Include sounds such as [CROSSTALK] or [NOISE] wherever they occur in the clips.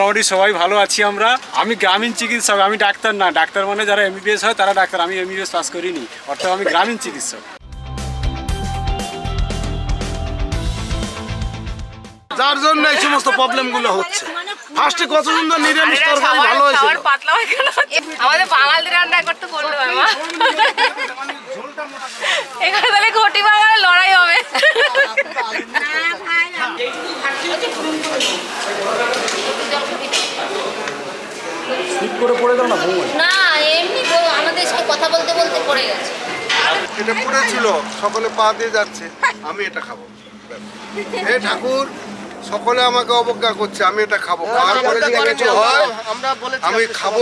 মোটামুটি সবাই ভালো আছি আমরা। আমি গ্রামীণ চিকিৎসক, আমি ডাক্তার না। ডাক্তার মানে যারা এমবিবিএস হয়, তারা ডাক্তার। আমি এমবিবিএস পাস করিনি, অর্থাৎ আমি গ্রামীণ চিকিৎসক। যার জন্য এই সমস্ত প্রবলেমগুলো হচ্ছে। ফার্স্টে কত সুন্দর নিরামিষ তরকারি ভালো খাবার পাতলা হয়ে গেল। আমাদের বাঙালি রান্না করতে বলল মা এখানে তাহলে ঘটি বাঙালি লড়াই হবে। না এমনি আমাদের সাথে কথা বলতে বলতে পড়ে গেছে। এটা পড়েছিল সকলে পা দিয়ে যাচ্ছে আমি এটা খাব। হে ঠাকুর সকলে আমাকে অবজ্ঞা করছে আমি এটা খাব। খাওয়ার পরে যদি কিছু হয় আমি খাব।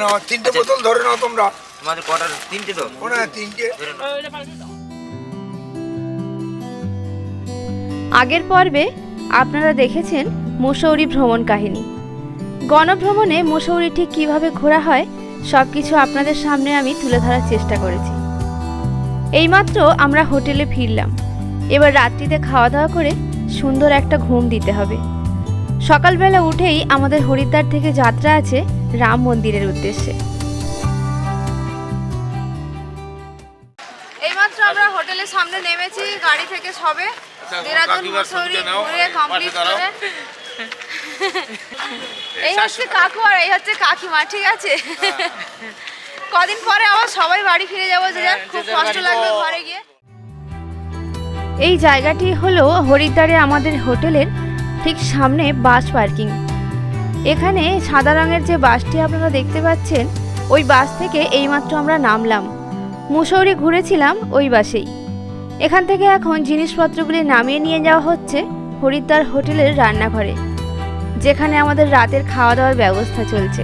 না তিনটে বোতল ধরে নাও তোমরা। তোমাদের কটার তিনটে তো? তিনটে। আগের পর্বে আপনারা দেখেছেন মুসৌরি ভ্রমণ কাহিনী। গণভ্রমণে মুসৌরি ঠিক কীভাবে ঘোরা হয় সব কিছু আপনাদের সামনে আমি তুলে ধরার চেষ্টা করেছি। এইমাত্র আমরা হোটেলে ফিরলাম। এবার রাত্রিতে খাওয়া দাওয়া করে সুন্দর একটা ঘুম দিতে হবে। সকালবেলা উঠেই আমাদের হরিদ্বার থেকে যাত্রা আছে রাম মন্দিরের উদ্দেশ্যে। এইমাত্র আমরা হোটেলের সামনে নেমেছি গাড়ি থেকে সবে। দেরাদুন মসৌরি ঘুরে কমপ্লিট করে। এই হচ্ছে কাকু আর এই হচ্ছে কাকিমা ঠিক আছে? কদিন পরে আবার সবাই বাড়ি ফিরে যাব যে যাক, খুব কষ্ট লাগবে ঘরে গিয়ে। এই জায়গাটি হলো হরিদ্বারে আমাদের হোটেলের ঠিক সামনে বাস পার্কিং। এখানে সাদা রঙের যে বাসটি আপনারা দেখতে পাচ্ছেন, ওই বাস থেকে এইমাত্র আমরা নামলাম। মুসৌরি ঘুরেছিলাম ওই বাসেই। এখান থেকে এখন জিনিসপত্রগুলি নামিয়ে নিয়ে যাওয়া হচ্ছে হরিদ্বার হোটেলের রান্নাঘরে, যেখানে আমাদের রাতের খাওয়া দাওয়ার ব্যবস্থা চলছে।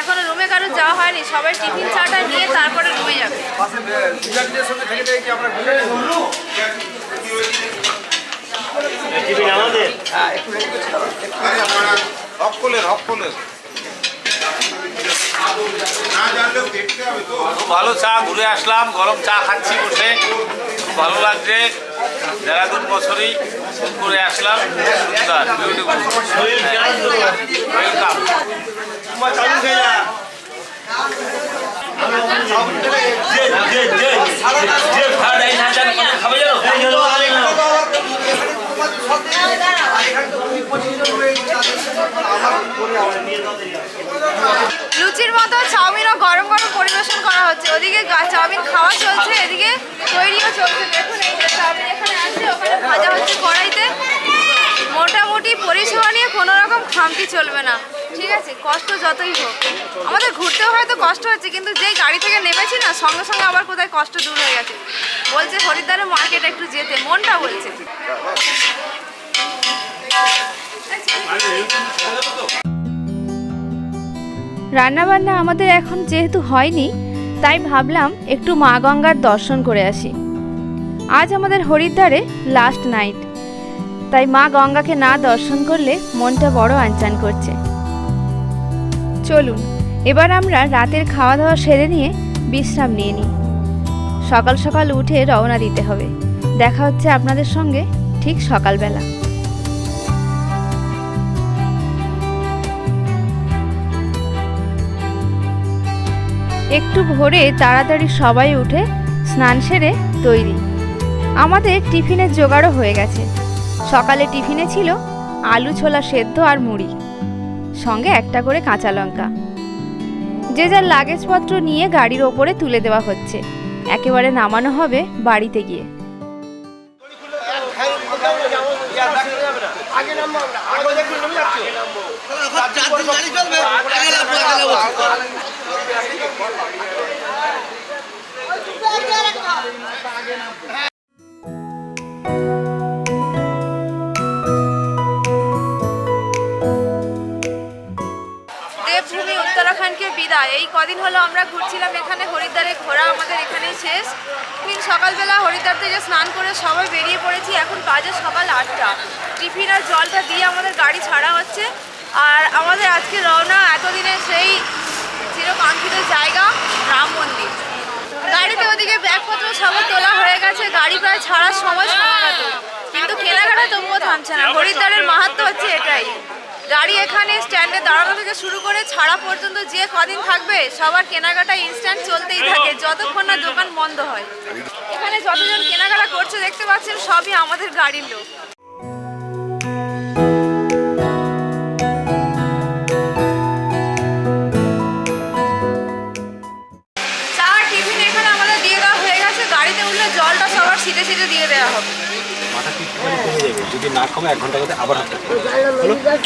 এখনও রুমে কারও যাওয়া হয়নি সবাই টিফিন চাটা নিয়ে তারপরে রুমে যাবে। হকলের হকলের খুব ভালো চা ঘুরে আসলাম গরম চা খাচ্ছি বসে। খুব ভালো লাগছে। দেরাদুন বছরই করে আসলাম। সুন্দর বিউটিফুল ওয়েলকাম লুচির মতো চাউমিনও গরম গরম পরিবেশন করা হচ্ছে। ওদিকে চাউমিন খাওয়া চলছে, এদিকে তৈরিও চলছে। দেখুন এই চাউমিন এখানে আছে, ওখানে ভাজা হচ্ছে কড়াইতে। মোটামুটি পরিষেবা নিয়ে কোনো রকম খামতি চলবে না। ঠিক আছে, কষ্ট যতই হোক। আমাদের ঘুরতেও হয়তো কষ্ট হচ্ছে, কিন্তু যেই গাড়ি থেকে নেমেছি না, সঙ্গে সঙ্গে আবার কোথায় কষ্ট দূর হয়ে গেছে। বলছে হরিদ্বারের মার্কেট একটু যেতে, মনটা বলছে। রান্নাবান্না আমাদের এখন যেহেতু হয়নি, তাই ভাবলাম একটু মা গঙ্গার দর্শন করে আসি। আজ আমাদের হরিদ্বারে লাস্ট নাইট তাই মা গঙ্গাকে না দর্শন করলে মনটা বড় আনচান করছে। চলুন, এবার আমরা রাতের খাওয়া দাওয়া সেরে নিয়ে বিশ্রাম নিয়ে নিই। সকাল সকাল উঠে রওনা দিতে হবে। দেখা হচ্ছে আপনাদের সঙ্গে ঠিক সকালবেলা। একটু ভোরে তাড়াতাড়ি সবাই উঠে স্নান সেরে তৈরি। আমাদের টিফিনের জোগাড়ও হয়ে গেছে। সকালে টিফিনে ছিল আলু ছোলা সেদ্ধ আর মুড়ি, সঙ্গে একটা করে কাঁচা লঙ্কা। যে যার লাগেজপত্র নিয়ে গাড়ির ওপরে তুলে দেওয়া হচ্ছে, একেবারে নামানো হবে বাড়িতে গিয়ে। দেবভূমি উত্তরাখণ্ডকে বিদায়। এই কদিন হলো আমরা ঘুরছিলাম এখানে, হরিদ্বারে ঘোরা আমাদের এখানেই শেষ। দিন সকালবেলা হরিদ্বার থেকে স্নান করে সবাই বেরিয়ে পড়েছি, এখন বাজে সকাল আটটা। টিফিন আর জলটা দিয়ে আমাদের গাড়ি ছাড়া হচ্ছে। আর আমাদের আজকে রওনা এতদিনের সেই চিরকাঙ্ক্ষিত জায়গা, রাম মন্দির। গাড়িতে ওদিকে ব্যাগপত্র সব তোলা হয়ে গেছে, গাড়ি প্রায় ছাড়ার সময় সমাগত। কিন্তু কেনাকাটা তবুও থামছে না। হরিদ্বারের মাহাত্ম হচ্ছে এটাই। গাড়ি এখানে স্ট্যান্ডে দাঁড়ানো থেকে শুরু করে ছাড়া পর্যন্ত যে কদিন থাকবে, সবার কেনাকাটা ইনস্ট্যান্ট চলতেই থাকে, যতক্ষণ না দোকান বন্ধ হয়। এখানে যতজন কেনাকাটা করছে, দেখতে পাচ্ছেন, সবই আমাদের গাড়ির লোক। সিটে সিটে দিয়ে দেওয়া হবে। মাথা টিপটিপানি কমে যদি না কমে এক ঘণ্টা বাদে আবার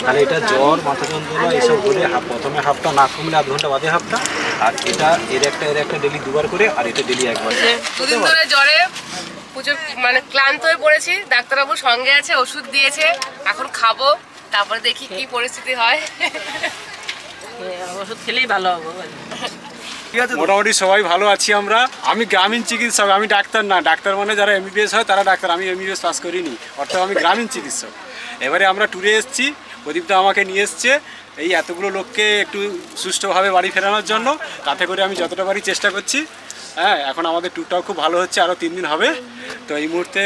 তাহলে এটা জ্বর মাথা যন্ত্রণা এসব হলে হাফ প্রথমে হাফটা না কমলে আধ ঘণ্টা বাদে হাফটা আর এটা এর একটা এর একটা ডেলি দুবার করে আর এটা ডেলি একবার। দুদিন ধরে জ্বরে প্রচুর মানে ক্লান্ত হয়ে পড়েছি ডাক্তারবাবু সঙ্গে আছে ওষুধ দিয়েছে এখন খাব তারপরে দেখি কি পরিস্থিতি হয়। ওষুধ খেলেই ভালো হবে। মোটামুটি সবাই ভালো আছি আমরা। আমি গ্রামীণ চিকিৎসক আমি ডাক্তার না। ডাক্তার মানে যারা এমবিবিএস হয় তারা ডাক্তার। আমি এমবিবিএস পাস করিনি অর্থাৎ আমি গ্রামীণ চিকিৎসক। এবারে আমরা ট্যুরে এসেছি। প্রদীপদা আমাকে নিয়ে এসছে এই এতগুলো লোককে একটু সুষ্ঠুভাবে বাড়ি ফেরানোর জন্য। তাতে করে আমি যতটা পারি চেষ্টা করছি। হ্যাঁ এখন আমাদের ট্যুরটাও খুব ভালো হচ্ছে, আরও তিন দিন হবে। তো এই মুহূর্তে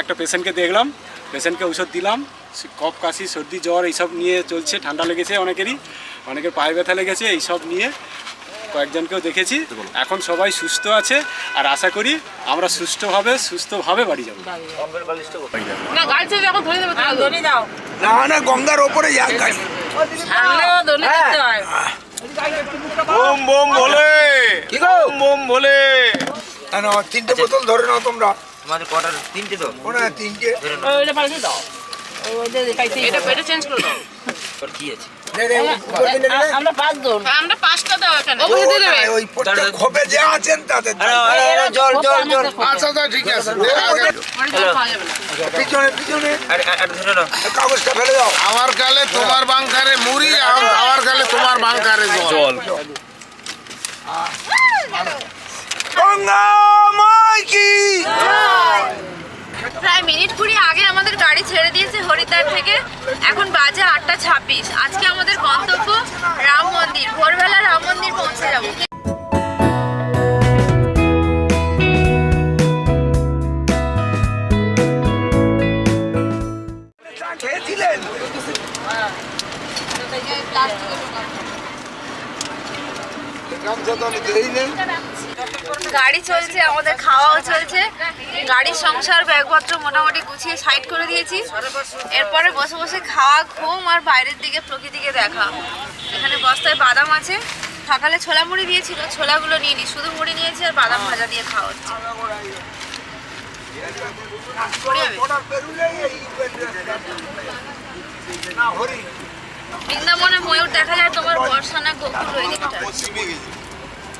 একটা পেশেন্টকে দেখলাম পেশেন্টকে ওষুধ দিলাম। কফ, কাশি, সর্দি, জ্বর, এইসব নিয়ে চলছে, ঠান্ডা লেগেছে অনেকেরই। অনেকের পায়ে ব্যথা লেগেছে, এইসব নিয়ে। কয়েকজনকেও দেখেছি। এখন সবাই সুস্থ আছে আর আশা করি আমরা সুস্থভাবে সুস্থভাবে বাড়ি যাব। না না না গঙ্গার ওপরে যাক গাড়ি। হয়। বোম বোম বলে। কি গো? বোম বলে। না তিনটে বোতল ধরে নাও তোমরা। আমাদের কটার তিনটে তো? তিনটে। ওইটা দাও। এটা পেটে চেঞ্জ করে দাও। কি আছে? আমরা পাঁচজন আমরা পাঁচটা দাও এখানে। ওপরে দিয়ে দেবে ওই প্রত্যেক খোপে যে আছেন তাদের জল জল জল। আচ্ছা তা ঠিক আছে। যাবে না। পিছনে পিছনে। কাগজটা ফেলে দাও। আমার গালে তোমার বাংকারে মুড়ি আর আমার গালে তোমার বাংকারে জল। গঙ্গা মাই কি? প্রায় মিনিট কুড়ি আগে আমাদের গাড়ি ছেড়ে দিয়েছে হরিদ্বার থেকে। এখন বাজে আটটা ছাব্বিশ। আজকে আমাদের গন্তব্য রাম মন্দির। ভোরবেলা রাম মন্দির পৌঁছে যাব গামছা তো আমি দেই নেই গাড়ি চলছে, আমাদের খাওয়াও চলছে। গাড়ির সংসার ব্যাগপত্র মোটামুটি গুছিয়ে সাইড করে দিয়েছি। এরপরে বসে বসে খাওয়া, ঘুম আর বাইরের দিকে প্রকৃতিকে দেখা। এখানে বস্তায় বাদাম আছে। সকালে ছোলা মুড়ি দিয়েছিল, ছোলাগুলো নিয়ে নি শুধু মুড়ি নিয়েছি আর বাদাম ভাজা দিয়ে খাওয়া হচ্ছে। বৃন্দাবনে ময়ূর দেখা যায়, তোমার বর্ষা না গোকুল ওই দিকটা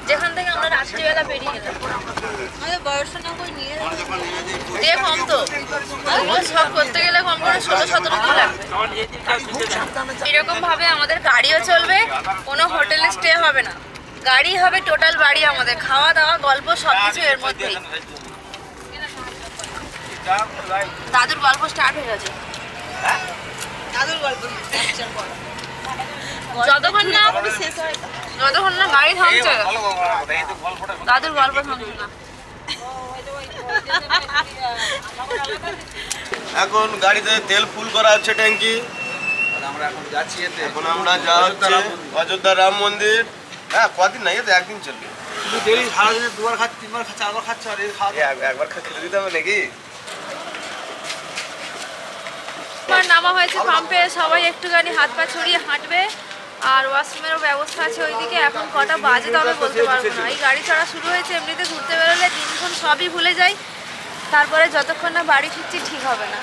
যেখান থেকে আমরা রাত্রিবেলা বেরিয়ে গেলাম। আমাদের বয়সটা না করে নিয়ে দিয়ে কম তো। সব করতে গেলে কম করে ষোলো, সতেরো দিন লাগবে। এরকম ভাবে আমাদের গাড়িও চলবে, কোনো হোটেলে স্টে হবে না। গাড়ি হবে টোটাল বাড়ি আমাদের। খাওয়া দাওয়া, গল্প সব কিছু এর মধ্যেই। দাদুর গল্প স্টার্ট হয়ে গেছে। দাদুর গল্প। যতক্ষণ না যতক্ষণ না গাড়ি থামছে দাদুর গল্প থামছে না। এখন গাড়িতে তেল ফুল করা হচ্ছে ট্যাঙ্কি। আমরা এখন যাচ্ছি এতে এখন আমরা যা হচ্ছে অযোধ্যা রাম মন্দির। হ্যাঁ কদিন নাই তো একদিন চলবে। শুধু ডেলি দুবার খাচ্ছে তিনবার খাচ্ছে চারবার খাচ্ছে আর এই খাওয়া একবার খেতে দিতে হবে নাকি? নামা হয়েছে পাম্পে সবাই একটুখানি হাত পা ছড়িয়ে হাঁটবে। আর ওয়াশরুমেরও ব্যবস্থা আছে ওইদিকে। এখন কটা বাজে তবে বলতে পারব না। এই গাড়ি চড়া শুরু হয়েছে, এমনিতে ঘুরতে বেরোলে দিনক্ষণ সবই ভুলে যাই। তারপরে যতক্ষণ না বাড়ি ফিরছি ঠিক হবে না।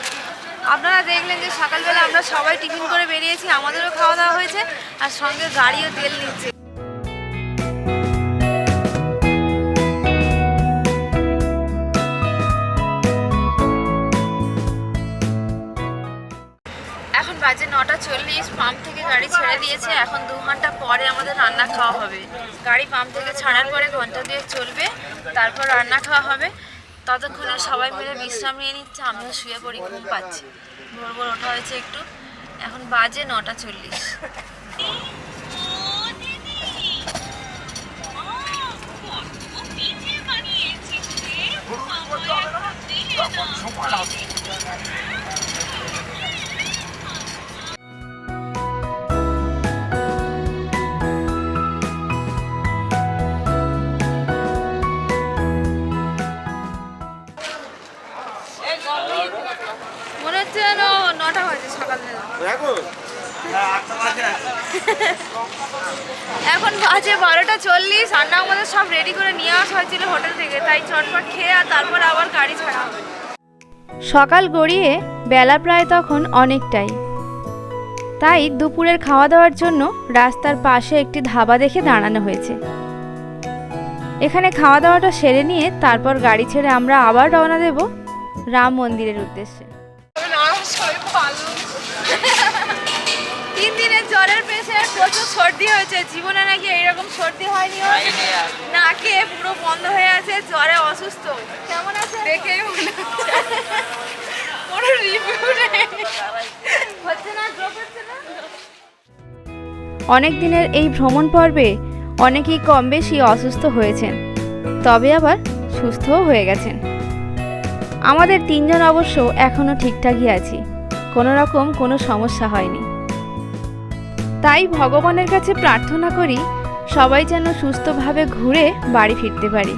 আপনারা দেখলেন যে সকালবেলা আমরা সবাই টিফিন করে বেরিয়েছি, আমাদেরও খাওয়া দাওয়া হয়েছে, আর সঙ্গে গাড়িও তেল নিচ্ছে। এখন বাজে নটা চল্লিশ পাম্প গাড়ি ছেড়ে দিয়েছে এখন দু ঘণ্টা পরে আমাদের রান্না খাওয়া হবে গাড়ি পাম্প থেকে ছাড়ার পরে ঘণ্টা দিয়ে চলবে তারপর রান্না খাওয়া হবে ততক্ষণে সবাই মিলে বিশ্রাম নিয়ে নিচ্ছে আমিও শুয়ে পড়ি ঘুম পাচ্ছি ভোর ভোর ওঠা হয়েছে একটু এখন বাজে নটা চল্লিশ মনে এখন বাজে বারোটা চল্লিশ রান্না আমাদের সব রেডি করে নিয়ে আসা হয়েছিল হোটেল থেকে। তাই চটপট খেয়ে আর তারপর আবার গাড়ি ছাড়া হবে। সকাল গড়িয়ে বেলা প্রায় তখন অনেকটাই। তাই দুপুরের খাওয়া দাওয়ার জন্য রাস্তার পাশে একটি ধাবা দেখে দাঁড়ানো হয়েছে। এখানে খাওয়া দাওয়াটা সেরে নিয়ে তারপর গাড়ি ছেড়ে আমরা আবার রওনা দেব রাম মন্দিরের উদ্দেশ্যে। তিন দিনের জ্বরের পেশেন্ট প্রচুর সর্দি হয়েছে। জীবনে নাকি এইরকম সর্দি হয়নি। নাকে পুরো বন্ধ হয়ে আছে জ্বরে অসুস্থ। কেমন আছে? দেখেই হচ্ছে। [LAUGHS] কোনো রিভিউ নেই। হচ্ছে না ড্রপ হচ্ছে না? অনেক দিনের এই ভ্রমণ পর্বে অনেকেই কম বেশি অসুস্থ হয়েছেন তবে আবার সুস্থও হয়ে গেছেন। আমাদের তিনজন অবশ্য এখনও ঠিকঠাকই আছি। কোনো রকম কোনো সমস্যা হয়নি। তাই ভগবানের কাছে প্রার্থনা করি সবাই যেন সুস্থভাবে ঘুরে বাড়ি ফিরতে পারি।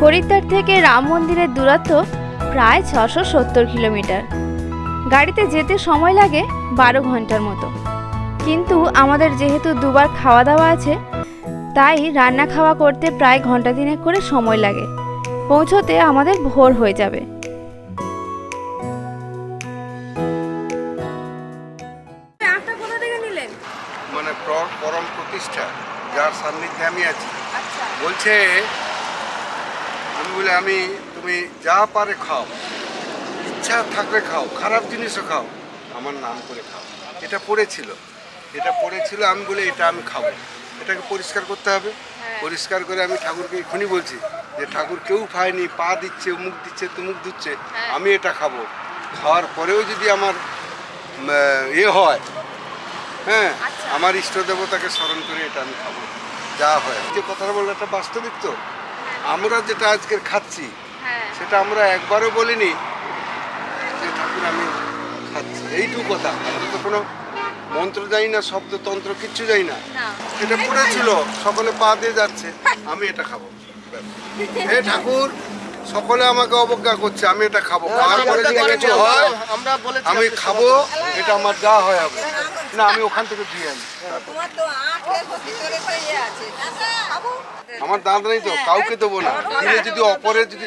হরিদ্বার থেকে রাম মন্দিরের দূরত্ব প্রায় ছশো সত্তর কিলোমিটার। গাড়িতে যেতে সময় লাগে বারো ঘণ্টার মতো। কিন্তু আমাদের যেহেতু দুবার খাওয়া দাওয়া আছে তাই রান্না খাওয়া করতে প্রায় ঘণ্টা দিনেক করে সময় লাগে। পৌঁছতে আমাদের ভোর হয়ে যাবে। মানে পরম প্রতিষ্ঠা যার সান্নিধ্যে আমি আছি। আচ্ছা। বলছে বলে আমি তুমি যা পারে খাও ইচ্ছা থাকলে খাও খারাপ জিনিসও খাও আমার নাম করে খাও। এটা পড়েছিল। এটা পড়েছিল আমি বলে এটা আমি খাব। এটাকে পরিষ্কার করতে হবে। পরিষ্কার করে আমি ঠাকুরকে এখনই বলছি যে ঠাকুর কেউ খায়নি পা দিচ্ছে মুখ দিচ্ছে তুমুক দিচ্ছে আমি এটা খাব। খাওয়ার পরেও যদি আমার এ হয় হ্যাঁ আমার ইষ্ট দেবতাকে স্মরণ করে এটা আমি খাব। যা হয়। যে কথাটা বলল একটা বাস্তবিক তো। আমরা যেটা আজকের খাচ্ছি হ্যাঁ। সেটা আমরা একবারও বলিনি যে ঠাকুর আমি খাচ্ছি। এইটুকু কথা। আমরা তো কোনো মন্ত্র যাই না শব্দ তন্ত্র কিচ্ছু যাই না। এটা পড়েছিল সকলে পা দিয়ে যাচ্ছে আমি এটা খাব। হে ঠাকুর সকলে আমাকে অবজ্ঞা করছে আমি এটা খাব। খাওয়ার পরে যদি কিছু হয় আমি খাব এটা আমার যা হয় হবে। না আমি ওখান থেকে দিয়ে আনি। আমার দাঁত নেই তো কাউকে দেবো না। দিলে যদি অপরে যদি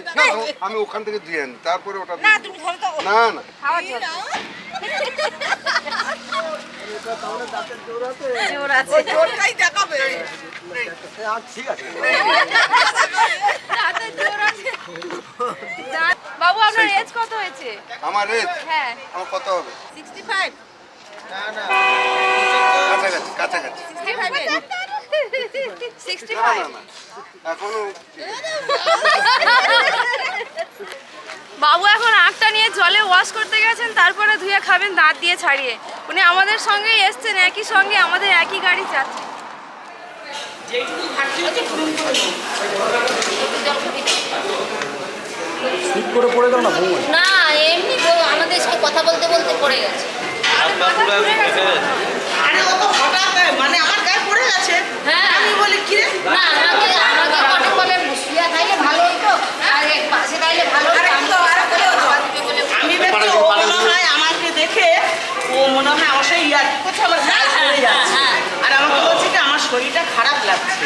আমি ওখান থেকে দিয়ে আনি তারপরে ওটা না না বাবু আপনার এজ কত হয়েছে? আমার এজ হ্যাঁ। আমার কত হবে? কাছাকাছি কাছাকাছি। বাবু এখন আখটা নিয়ে জলে ওয়াশ করতে গেছেন তারপরে ধুয়ে খাবেন দাঁত দিয়ে ছাড়িয়ে। উনি আমাদের সঙ্গেই এসছেন একই সঙ্গে আমাদের একই গাড়ি যাচ্ছে না এমনি আমাদের সাথে কথা বলতে বলতে পড়ে গেছে। শরীরটা খারাপ লাগছে।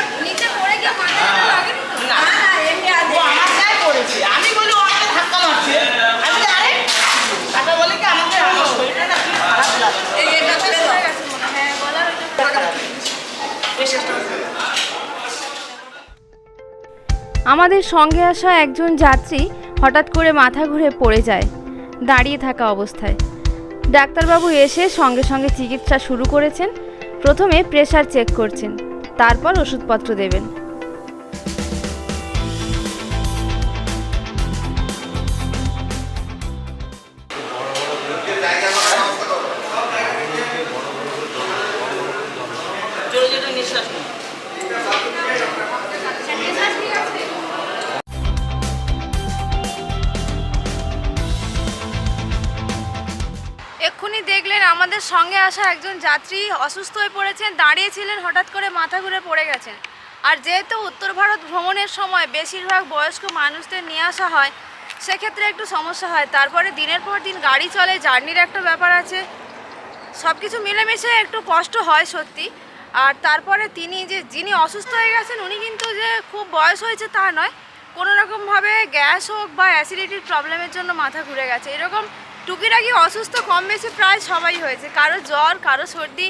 আমাদের সঙ্গে আসা একজন যাত্রী হঠাৎ করে মাথা ঘুরে পড়ে যায় দাঁড়িয়ে থাকা অবস্থায়। ডাক্তারবাবু এসে সঙ্গে সঙ্গে চিকিৎসা শুরু করেছেন। প্রথমে প্রেশার চেক করছেন তারপর ওষুধপত্র দেবেন। আসা একজন যাত্রী অসুস্থ হয়ে পড়েছেন, দাঁড়িয়েছিলেন, হঠাৎ করে মাথা ঘুরে পড়ে গেছেন। আর যেহেতু উত্তর ভারত ভ্রমণের সময় বেশিরভাগ বয়স্ক মানুষদের নিয়ে আসা হয়, সেক্ষেত্রে একটু সমস্যা হয়। তারপরে দিনের পর দিন গাড়ি চলে, জার্নির একটা ব্যাপার আছে। সব কিছু মিলেমিশে একটু কষ্ট হয় সত্যি। আর তারপরে তিনি যে, যিনি অসুস্থ হয়ে গেছেন, উনি কিন্তু যে খুব বয়স হয়েছে তা নয়। কোনো রকমভাবে গ্যাস হোক বা অ্যাসিডিটির প্রবলেমের জন্য মাথা ঘুরে গেছে। এরকম টুকিটাকি অসুস্থ কম বেশি প্রায় সবাই হয়েছে। কারও জ্বর, কারও সর্দি,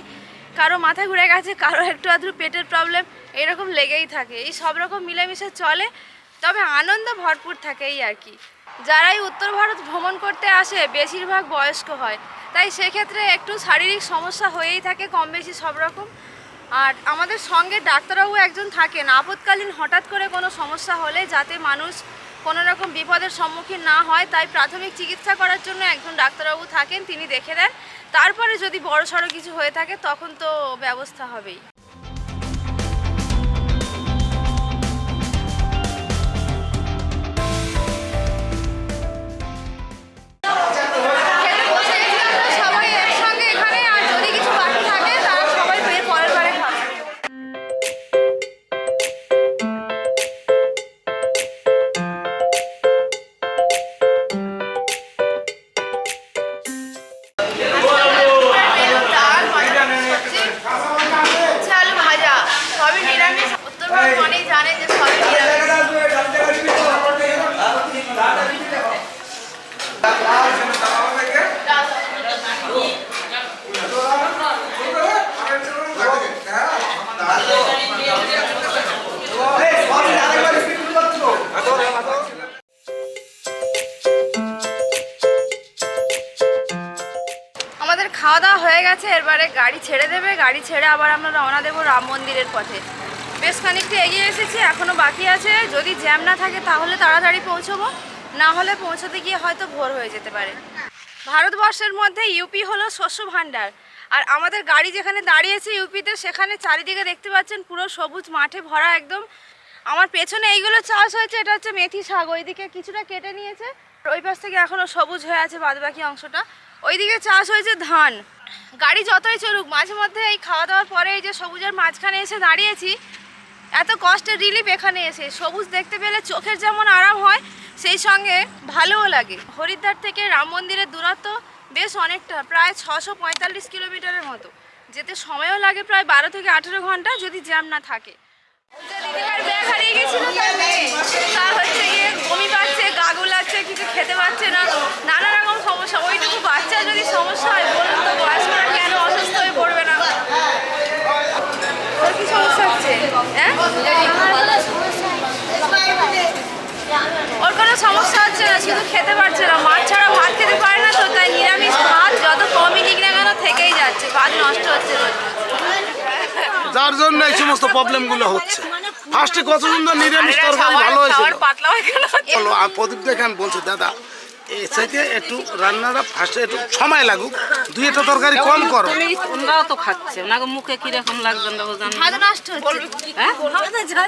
কারও মাথা ঘুরে গেছে, কারও একটু আধটু পেটের প্রবলেম এরকম লেগেই থাকে। এই সব রকম মিলেমিশে চলে, তবে আনন্দ ভরপুর থাকে এই আর কি। যারাই উত্তর ভারত ভ্রমণ করতে আসে, বেশিরভাগ বয়স্ক হয়। তাই সেক্ষেত্রে একটু শারীরিক সমস্যা হয়েই থাকে কম বেশি সব রকম। আর আমাদের সঙ্গে ডাক্তারবাবু একজন থাকেন, আপৎকালীন হঠাৎ করে কোনো সমস্যা হলে যাতে মানুষ কোনো রকম বিপদের সম্মুখীন না হয়, তাই প্রাথমিক চিকিৎসা করার জন্য একজন ডাক্তারবাবু থাকেন, তিনি দেখে দেন তারপরে যদি বড়সড় কিছু হয়ে থাকে, তখন তো ব্যবস্থা হবেই। গেছে এরবারে গাড়ি ছেড়ে দেবে, গাড়ি ছেড়ে আবার আমরা রওনা দেবো রাম মন্দিরের পথে। বেশ খানিকটা এগিয়ে এসেছি এখনও বাকি আছে। যদি জ্যাম না থাকে তাহলে তাড়াতাড়ি পৌঁছবো, না হলে পৌঁছতে গিয়ে হয়তো ভোর হয়ে যেতে পারে। ভারতবর্ষের মধ্যে ইউপি হলো শস্য ভাণ্ডার, আর আমাদের গাড়ি যেখানে দাঁড়িয়েছে ইউপিতে, সেখানে চারিদিকে দেখতে পাচ্ছেন পুরো সবুজ মাঠে ভরা একদম। আমার পেছনে এইগুলো চাষ হয়েছে, এটা হচ্ছে মেথি শাক, ওইদিকে কিছুটা কেটে নিয়েছে ওই পাশ থেকে এখনও সবুজ হয়ে আছে বাদবাকি অংশটা। ওইদিকে চাষ হয়েছে ধান। গাড়ি যতই চলুক, মাঝে মধ্যে এই খাওয়া দাওয়ার পরে এই যে সবুজের মাঝখানে এসে দাঁড়িয়েছি, এত কষ্টের রিলিফ এখানে এসে। সবুজ দেখতে পেলে চোখের যেমন আরাম হয়, সেই সঙ্গে ভালোও লাগে। হরিদ্বার থেকে রাম মন্দিরের দূরত্ব বেশ অনেকটা, প্রায় ছশো পঁয়তাল্লিশ কিলোমিটারের মতো। যেতে সময়ও লাগে প্রায় বারো থেকে আঠেরো ঘণ্টা যদি জ্যাম না থাকে। হারিয়ে তার হচ্ছে গিয়ে বমি পাচ্ছে গা গুলাচ্ছে কিছু খেতে পাচ্ছে না নানা রকম সমস্যা ওইটুকু বাচ্চা যদি সমস্যা হয় বলুন তো বয়স্করা কেন অসুস্থ হয়ে পড়বে না তোর কি সমস্যা হচ্ছে হ্যাঁ ওর কোনো সমস্যা হচ্ছে না শুধু খেতে পারছে না মাছ ছাড়া ভাত খেতে পারে না তো তাই নিরামিষ ভাত যত কমই নিক না কেন থেকেই যাচ্ছে ভাত নষ্ট হচ্ছে যার জন্য এই সমস্ত প্রবলেমগুলো হচ্ছে। ফার্স্টে কত সুন্দর নিরামিষ তরকারি ভালো হয়েছিল। আর প্রদীপ দেখে আমি দাদা সাথে একটু রান্নাটা ফার্স্টে একটু সময় লাগুক। দুই একটা তরকারি কম করো। ওনারাও তো খাচ্ছে। ওনাকে মুখে কীরকম লাগবে না ও জানি না। নষ্ট হচ্ছে। হ্যাঁ? না।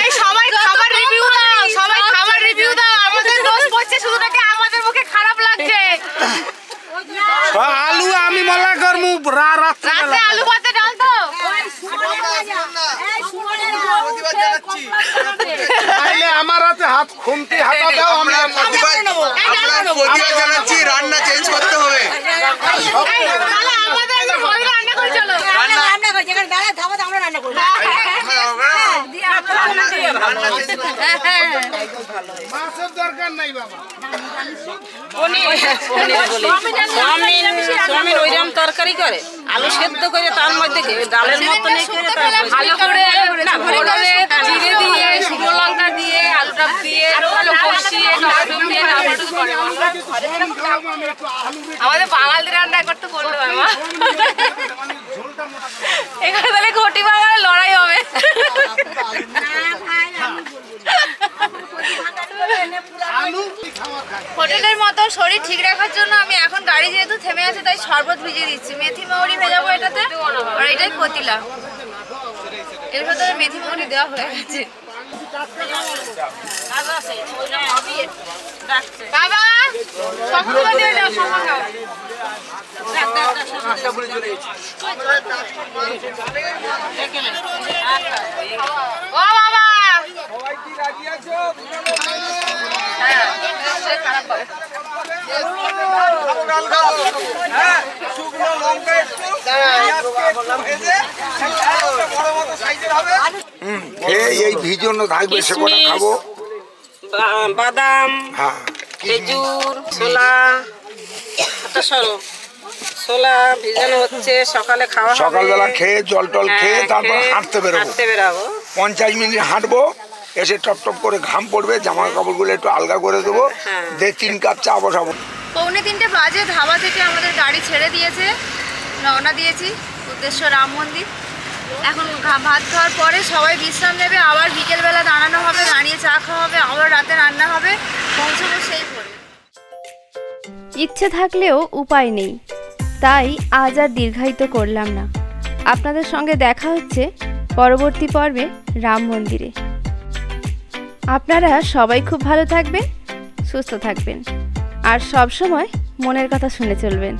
এই সবাই খাবার রিভিউ দাও সবাই খাবার রিভিউ দাও। আমাদের দোষ পড়ছে শুধু নাকি আমাদের মুখে খারাপ লাগছে। আলু আমি মলা করমু রা রাত্রে আলু ভাতে ডাল তো? তাইলে আমার হাতে হাত খুন্তি হাতা দাও আমি রান্না করব। প্রতিবাদ জানাচ্ছি রান্না চেঞ্জ করতে হবে। মাছের দরকার ওইরকম তরকারি করে আলু সেদ্ধ করে তার মধ্যে ডালের মতো নেই করে ভালো করে জিরে দিয়ে শুকনো আলুটা দিয়ে ভালো কষিয়ে টমেটো দিয়ে তারপরে করে আমাদের বাঙালি রান্না করতে বলল মা এখানে তাহলে ঘটি বাঙালি লড়াই হবে হোটেলের মতো শরীর ঠিক রাখার জন্য আমি এখন গাড়ি যেহেতু থেমে আছে তাই শরবত ভিজিয়ে দিচ্ছি মেথি মৌরি ভেজাবো এটাতে আর এটাই কতিলা এর ভেতরে মেথি মৌরি দেওয়া হয়ে গেছে বাবা। ও বাবা হ্যাঁ, সে খারাপ হবে। শুকনো লঙ্কা একটা বড় মতো সাইজের হবে খেয়ে এই ভিজন্য থাকবে সে কটা খাব। বাদাম হ্যাঁ খেজুর ছোলা সরো। ছোলা ভিজানো হচ্ছে সকালে খাওয়া সকালবেলা খেয়ে জল টল খেয়ে হ্যাঁ, তারপর হাঁটতে বেরোবো। হাঁটতে পঞ্চাশ মিনিট হাঁটবো এসে টপ টপ করে ঘাম পড়বে জামা কাপড়গুলো একটু আলগা করে দেবো হ্যাঁ। তিন কাপ চা বসাবো। পৌনে তিনটে বাজে ধাবা থেকে আমাদের গাড়ি ছেড়ে দিয়েছে। রওনা দিয়েছি উদ্দেশ্য রাম মন্দির। এখন ভাত খাওয়ার পরে সবাই বিশ্রাম নেবে, আবার বিকেলবেলা দাঁড়ানো হবে, দাঁড়িয়ে চা খাওয়া হবে, আবার রাতে রান্না হবে, পৌঁছবো সেই করে ইচ্ছে থাকলেও উপায় নেই, তাই আজ আর দীর্ঘায়িত করলাম না। আপনাদের সঙ্গে দেখা হচ্ছে পরবর্তী পর্বে রাম মন্দিরে। আপনারা সবাই খুব ভালো থাকবেন, সুস্থ থাকবেন, আর সব সময় মনের কথা শুনে চলবেন।